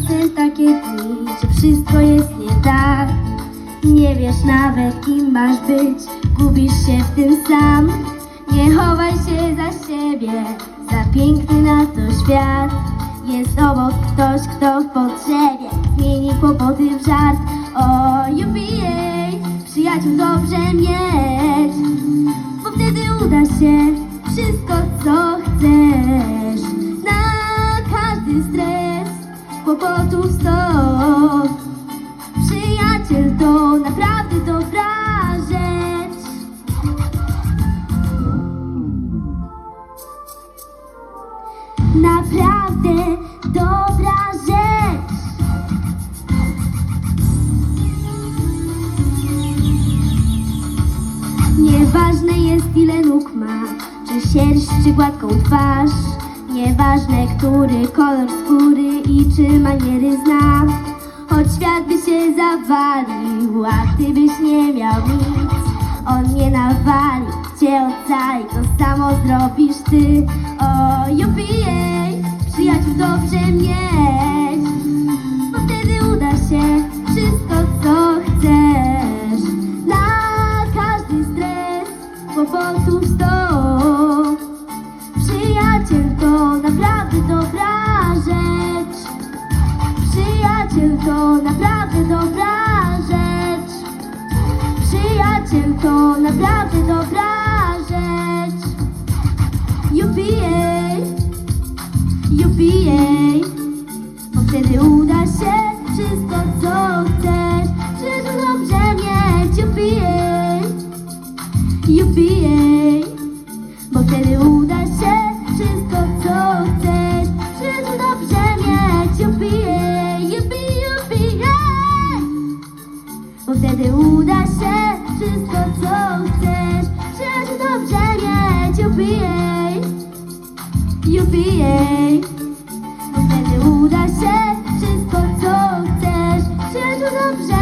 czasem takie dni, że wszystko jest nie tak. Nie wiesz nawet kim masz być, gubisz się w tym sam. Nie chowaj się za siebie, za piękny na to świat. Jest obok ktoś, kto w potrzebie zmieni kłopoty w żart. O, UPA, przyjaciół dobrze mieć, bo wtedy uda się wszystko, co chcesz. Kłopotów stop. Przyjaciel to naprawdę dobra rzecz. Naprawdę dobra rzecz. Nieważne jest ile nóg ma, czy sierść, czy gładką twarz. Nieważne, który kolor skóry i czy maniery zna. Choć świat by się zawalił, a ty byś nie miał nic. On nie nawali, cię ocali, to samo zrobisz ty. O, UPA, przyjaciół dobrze mieć, bo wtedy uda się wszystko, co chcesz. Na każdy stres, kłopotów stop. Naprawdę dobra rzecz. Przyjaciel to naprawdę dobra rzecz. Przyjaciel to naprawdę dobra rzecz. UPA, UPA, bo wtedy uda się wszystko, co chcesz. Przyjaciół dobrze mieć, UPA, UPA, Bo wtedy uda się. Wszystko, co chcesz Przecież dobrze mieć. UPA UPA Bo wtedy uda się. Wszystko, co chcesz Przecież dobrze